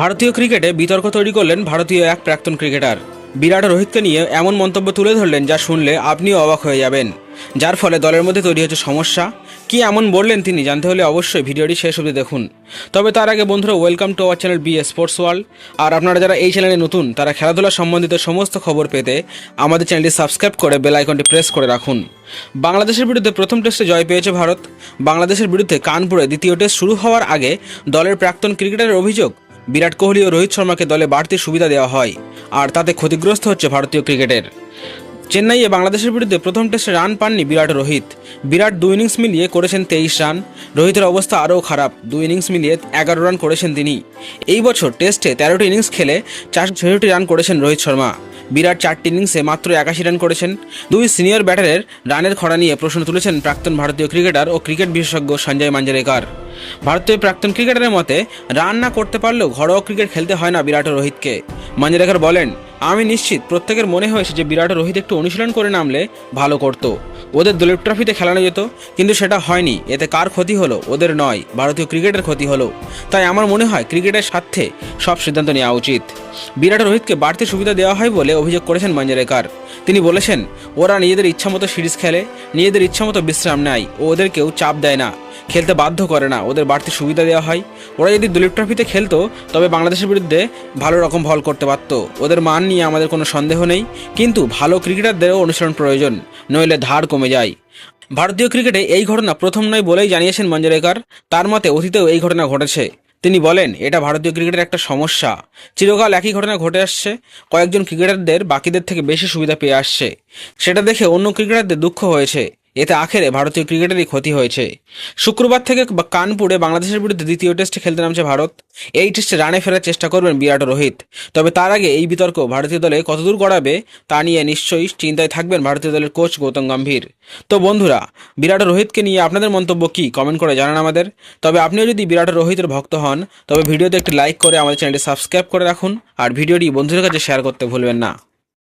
ভারতীয় ক্রিকেটে বিতর্ক তৈরি করলেন ভারতীয় এক প্রাক্তন ক্রিকেটার। বিরাট রোহিতকে নিয়ে এমন মন্তব্য তুলে ধরলেন যা শুনলে আপনিও অবাক হয়ে যাবেন। যার ফলে দলের মধ্যে তৈরি হচ্ছে সমস্যা। কি এমন বললেন তিনি জানতে হলে অবশ্যই ভিডিওটি শেষ অবধি দেখুন। তবে তার আগে বন্ধুরা welcome to our channel B sports world আর আপনারা যারা এই চ্যানেলে নতুন, তারা খেলাধুলা সম্বন্ধিত সমস্ত খবর পেতে আমাদের চ্যানেলটি সাবস্ক্রাইব করে বেল আইকনটি প্রেস করে রাখুন। বাংলাদেশের বিরুদ্ধে প্রথম টেস্টে জয় পেয়েছে ভারত। বাংলাদেশের বিরুদ্ধে কানপুরে দ্বিতীয় টেস্ট শুরু হওয়ার আগে দলের প্রাক্তন ক্রিকেটারের অভিযোগ বিরাট কোহলি ও রোহিত শর্মাকে দলে বাড়তি সুবিধা দেওয়া হয়, আর তাতে ক্ষতিগ্রস্ত হচ্ছে ভারতীয় ক্রিকেটের। চেন্নাইয়ে বাংলাদেশের বিরুদ্ধে প্রথম টেস্টে রান পাননি বিরাট রোহিত। বিরাট দুই ইনিংস মিলিয়ে করেছেন তেইশ রান। রোহিতের অবস্থা আরও খারাপ, দুই ইনিংস মিলিয়ে এগারো রান করেছেন তিনি। এই বছর টেস্টে তেরোটি ইনিংস খেলে চারশো ছেষট্টি রান করেছেন রোহিত শর্মা। বিরাট চারটি ইনিংসে মাত্র একাশি রান করেছেন। দুই সিনিয়র ব্যাটারের রানের খরা নিয়ে প্রশ্ন তুলেছেন প্রাক্তন ভারতীয় ক্রিকেটার ও ক্রিকেট বিশেষজ্ঞ সঞ্জয় মাঞ্জারেকার। ভারতীয় প্রাক্তন ক্রিকেটারের মতে, রান না করতে পারলেও ঘরোয়া ক্রিকেট খেলতে হয় না বিরাট রোহিতকে। মাঞ্জারেকার বলেন, আমি নিশ্চিত প্রত্যেকের মনে হয়েছে যে বিরাট রোহিত একটু অনুশীলন করে নামলে ভালো করত। ওদের দলীপ ট্রফিতে খেলানো যেত, কিন্তু সেটা হয়নি। এতে কার ক্ষতি হলো? ওদের নয়। ভারতীয় ক্রিকেটের ক্ষতি হলো। তাই আমার মনে হয় ক্রিকেটের স্বার্থে সব সিদ্ধান্ত নেওয়া উচিত। বিরাট রোহিতকে বাড়তি সুবিধা দেওয়া হয় বলে অভিযোগ করেছেন মঞ্জারেকার। তিনি বলেছেন, ওরা নিজেদের ইচ্ছামতো সিরিজ খেলে, নিজেদের ইচ্ছামতো বিশ্রাম নেয়, ও ওদের কেউ চাপ দেয় না, খেলতে বাধ্য করে না, ওদের বাড়তি সুবিধা দেওয়া হয়। ওরা যদি দলীপ ট্রফিতে খেলতো, তবে বাংলাদেশের বিরুদ্ধে ভালো রকম ফল করতে পারতো। ওদের মান নিয়ে আমাদের কোনো সন্দেহ নেই, কিন্তু ভালো ক্রিকেটারদেরও অনুসরণ প্রয়োজন, নইলে ধার কমে যায়। ভারতীয় ক্রিকেটে এই ঘটনা প্রথম নয় বলেই জানিয়েছেন মঞ্জরেকার, তার মতে অতীতেও এই ঘটনা ঘটেছে। তিনি বলেন, এটা ভারতীয় ক্রিকেটের একটা সমস্যা। চিরকাল একই ঘটনা ঘটে আসছে। কয়েকজন ক্রিকেটারদের বাকিদের থেকে বেশি সুবিধা পেয়ে আসছে। সেটা দেখে অন্য ক্রিকেটারদের দুঃখ হয়েছে। এতে আখেরে ভারতীয় ক্রিকেটেরই ক্ষতি হয়েছে। শুক্রবার থেকে কানপুরে বাংলাদেশের বিরুদ্ধে দ্বিতীয় টেস্টে খেলতে নামছে ভারত। এই টেস্টে রানে ফেরার চেষ্টা করবেন বিরাট রোহিত। তবে তার আগে এই বিতর্ক ভারতীয় দলে কতদূর গড়াবে, তা নিয়ে নিশ্চয়ই চিন্তায় থাকবেন ভারতীয় দলের কোচ গৌতম গম্ভীর। তো বন্ধুরা, বিরাট রোহিতকে নিয়ে আপনাদের মন্তব্য কি? কমেন্ট করে জানান আমাদের। তবে আপনিও যদি বিরাট রোহিতের ভক্ত হন, তবে ভিডিওতে একটি লাইক করে আমাদের চ্যানেলটি সাবস্ক্রাইব করে রাখুন। আর ভিডিওটি বন্ধুদের কাছে শেয়ার করতে ভুলবেন না।